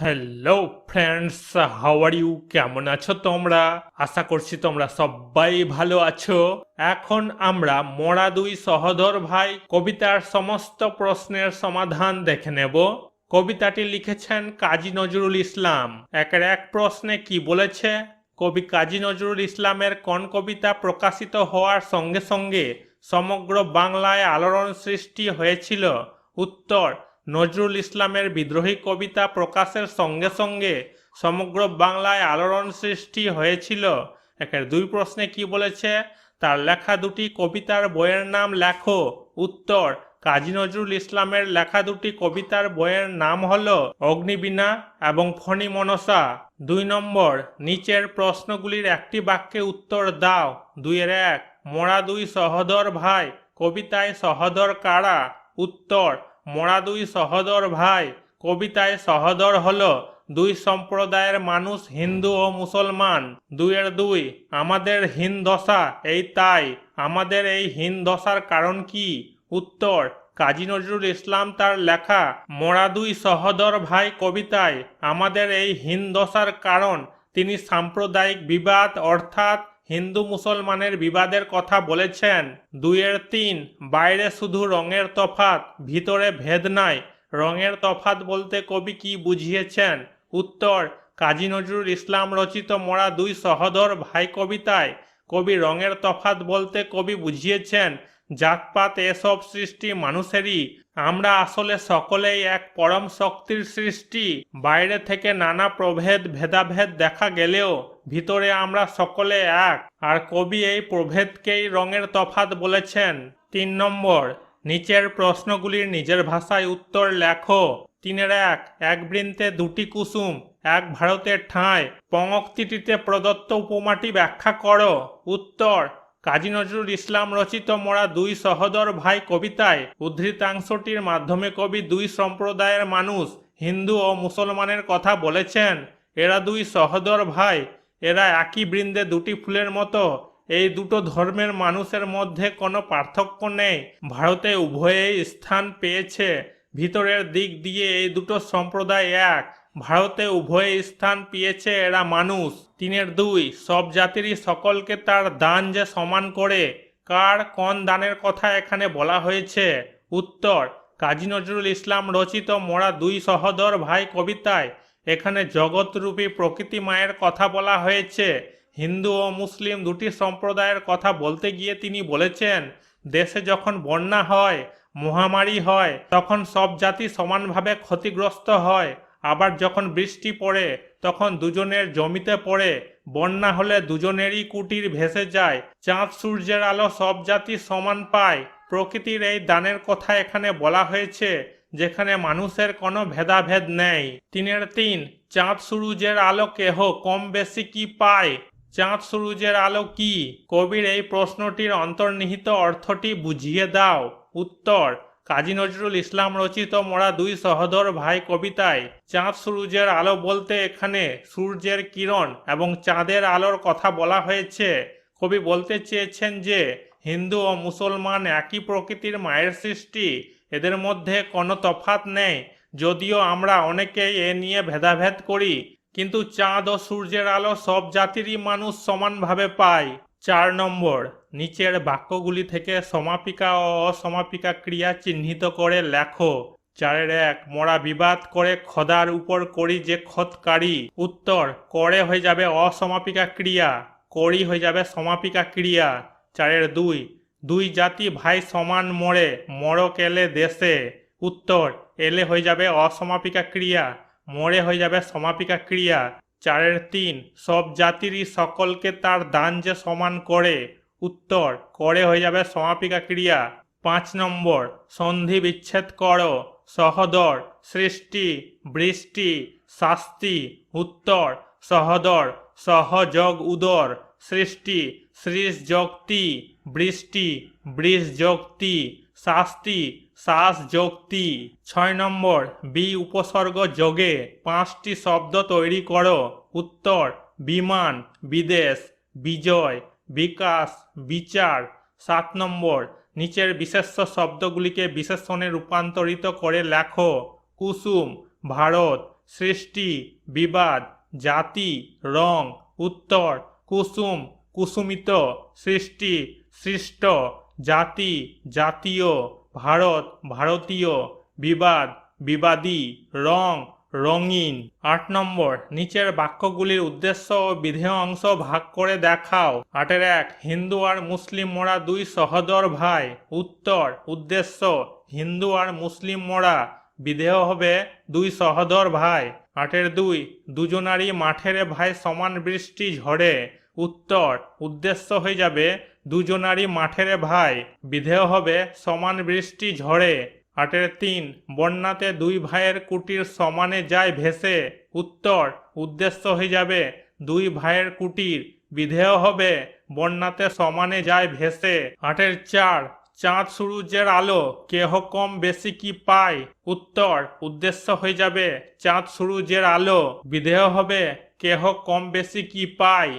Hello friends how are you কেমন আছো তোমরা? আশা করছি তোমরা সবাই ভালো আছো। এখন আমরা মরা দুই সহদর ভাই কবিতার সমস্ত প্রশ্নের সমাধান দেখে নেব। কবিতাটি লিখেছেন কাজী নজরুল ইসলাম। একের এক প্রশ্নে কি বলেছে? কবি কাজী নজরুল ইসলামের কোন কবিতা প্রকাশিত হওয়ার সঙ্গে সঙ্গে সমগ্র বাংলায় আলোড়ন সৃষ্টি হয়েছিল? উত্তর নজরুল ইসলামের বিদ্রোহী কবিতা প্রকাশের সঙ্গে সঙ্গে সমগ্র বাংলায় আলোড়ন সৃষ্টি হয়েছিল। একের দুই প্রশ্নে কি বলেছে? তার লেখা দুটি কবিতার বইয়ের নাম লেখো। উত্তর, কাজী নজরুল ইসলামের লেখা দুটি কবিতার বইয়ের নাম হল অগ্নিবীণা এবং ফণি মনসা। দুই নম্বর, নিচের প্রশ্নগুলির একটি বাক্যে উত্তর দাও। দুইয়ের এক, মোরা দুই সহদর ভাই, কবিতায় সহদর কারা? উত্তর মোরা দুই সহদর ভাই কবিতায় সহদর হল। দুই সম্প্রদায়ের মানুষ হিন্দু ও মুসলমান দুইয়ের দুই, আমাদের হীন দশা, এই তাই। আমাদের এই হীন দশার কারণ কি? উত্তর কাজী নজরুল ইসলাম তার লেখা মোরা দুই সহদর ভাই কবিতায় আমাদের এই হীন দশার কারণ তিনি সাম্প্রদায়িক বিবাদ, অর্থাৎ হিন্দু মুসলমানের বিবাদের কথা বলেছেন, দুইয়ের তিন, বাইরে শুধু রঙের তফাত, ভিতরে ভেদ নাই। রঙের তফাত বলতে কবি কি বুঝিয়েছেন? উত্তর, কাজী নজরুল ইসলাম রচিত মরা দুই সহদর ভাই কবিতায় কবি রঙের তফাত বলতে কবি বুঝিয়েছেন জাতপাত এসব সৃষ্টি মানুষেরই। আমরা আসলে সকলেই এক পরম শক্তির সৃষ্টি। বাইরে থেকে নানা প্রভেদ, ভেদাভেদ দেখা গেলেও ভিতরে আমরা সকলে এক। আর কবি এই প্রভেদকেই রঙের তফাত বলেছেন। তিন নম্বর, নিচের প্রশ্নগুলির নিজের ভাষায় উত্তর লেখো। তিনের এক এক বৃন্তে দুটি কুসুম, এক ভারতের ঠাঁই। পঙ্ক্তিটিতে প্রদত্ত উপমাটি ব্যাখ্যা করো। উত্তর কাজী নজরুল ইসলাম রচিত মোরা দুই সহদর ভাই কবিতায় উদ্ধৃতাংশটির মাধ্যমে কবি দুই সম্প্রদায়ের মানুষ, হিন্দু ও মুসলমানের কথা বলেছেন, এরা দুই সহদর ভাই, এরা একই বৃন্দে দুটি ফুলের মতো, এই দুটো ধর্মের মানুষের মধ্যে কোনো পার্থক্য নেই, ভারতে উভয়েই স্থান পেয়েছে, ভিতরের দিক দিয়ে এই দুটো সম্প্রদায় এক ভারতে উভয়ে স্থান পেয়েছে এরা মানুষ। তিনের দুই, সব জাতিরই সকলকে তার দান যে সমান করে, কার কোন দানের কথা এখানে বলা হয়েছে? উত্তর, কাজী নজরুল ইসলাম রচিত মোরা দুই সহদর ভাই কবিতায় এখানে জগৎরূপী প্রকৃতি মায়ের কথা বলা হয়েছে। হিন্দু ও মুসলিম দুটি সম্প্রদায়ের কথা বলতে গিয়ে তিনি বলেছেন, দেশে যখন বন্যা হয়, মহামারী হয়, তখন সব জাতি সমানভাবে ক্ষতিগ্রস্ত হয়। আবার যখন বৃষ্টি পড়ে, তখন দুজনের জমিতে পড়ে, বন্যা হলে দুজনেরই কুটির ভেসে যায়। চাঁদ সূর্যের আলো সব জাতি সমান পায়। প্রকৃতির এই দানের কথা এখানে বলা হয়েছে, যেখানে মানুষের কোনো ভেদাভেদ নেই। তিনের তিন, চাঁদ সূর্যের আলো কেহ কম বেশি কি পায়? চাঁদ সূর্যের আলো কি? কবির এই প্রশ্নটির অন্তর্নিহিত অর্থটি বুঝিয়ে দাও। উত্তর কাজী নজরুল ইসলাম রচিত মোরা দুই সহদর ভাই কবিতায়, চাঁদ সূর্যের আলো বলতে এখানে সূর্যের কিরণ এবং চাঁদের আলোর কথা বলা হয়েছে। কবি বলতে চেয়েছেন যে, হিন্দু ও মুসলমান একই প্রকৃতির মায়ের সৃষ্টি, এদের মধ্যে কোনো তফাত নেই। যদিও আমরা অনেকেই এ নিয়ে ভেদাভেদ করি, কিন্তু চাঁদ ও সূর্যের আলো সব জাতিরই মানুষ সমানভাবে পায়। চার নম্বর, নিচের বাক্যগুলি থেকে সমাপিকা ও অসমাপিকা ক্রিয়া চিহ্নিত করে লেখো। চারের এক, মোরা বিবাদ করে খদার উপর করি যে খতকারী উত্তর, করে হয়ে যাবে অসমাপিকা ক্রিয়া, করি হয়ে যাবে সমাপিকা ক্রিয়া। চারের দুই দুই জাতি ভাই সমান মরে, মরক এলে দেশে। উত্তর, এলে হয়ে যাবে অসমাপিকা ক্রিয়া, মরে হয়ে যাবে সমাপিকা ক্রিয়া। চারের তিন, সব জাতিরই সকলকে তার দান যে সমান করে, উত্তর, করে হয়ে যাবে সমাপিকা ক্রিয়া। পাঁচ নম্বর, সন্ধি বিচ্ছেদ করো, সহদর, সৃষ্টি, বৃষ্টি, শাস্তি, উত্তর, সহদর, সহযোগ, উদর, সৃষ্টি সৃষ যোগতি বৃষ্টি বৃষ যোগতি শাস্তি শ্বাস যোগতি ছয় নম্বর, বি উপসর্গ যোগে পাঁচটি শব্দ তৈরি করো। উত্তর, বিমান, বিদেশ, বিজয়, বিকাশ, বিচার। সাত নম্বর, নিচের বিশেষ্য শব্দগুলিকে বিশেষণে রূপান্তরিত করে লেখো। কুসুম, ভারত, সৃষ্টি, বিবাদ, জাতি, রং। উত্তর, কুসুম, কুসুমিত, সৃষ্টি, সৃষ্ট, জাতি, জাতীয়। ভারত, ভারতীয়, বিবাদ, বিবাদী, রং, রঙিন। আট নম্বর, নিচের বাক্যগুলির উদ্দেশ্য ও বিধেয় অংশ ভাগ করে দেখাও। আটের এক, হিন্দু আর মুসলিম মোরা দুই সহদর ভাই। উত্তর, উদ্দেশ্য, হিন্দু আর মুসলিম মোরা বিধেয় হবে দুই সহদর ভাই। আটের দুই, দুজনারই মাঠের ভাই সমান বৃষ্টি ঝড়ে উত্তর, উদ্দেশ্য হয়ে যাবে দুজনারই মাঠের ভাই। বিধেয় হবে, সমান বৃষ্টি ঝড়ে। আটের তিন, বন্যাতে দুই ভাইয়ের কুটির সমানে যায় ভেসে। উত্তর, উদ্দেশ্য হয়ে যাবে দুই ভাইয়ের কুটির। বিধেয় হবে, বন্যাতে সমানে যায় ভেসে। আটের চার, চাঁদ সূর্যের আলো, কেহ কম বেশি কি পায়? উত্তর, উদ্দেশ্য হয়ে যাবে চাঁদ সূর্যের আলো। বিধেয় হবে, কেহ কম বেশি কি পায়?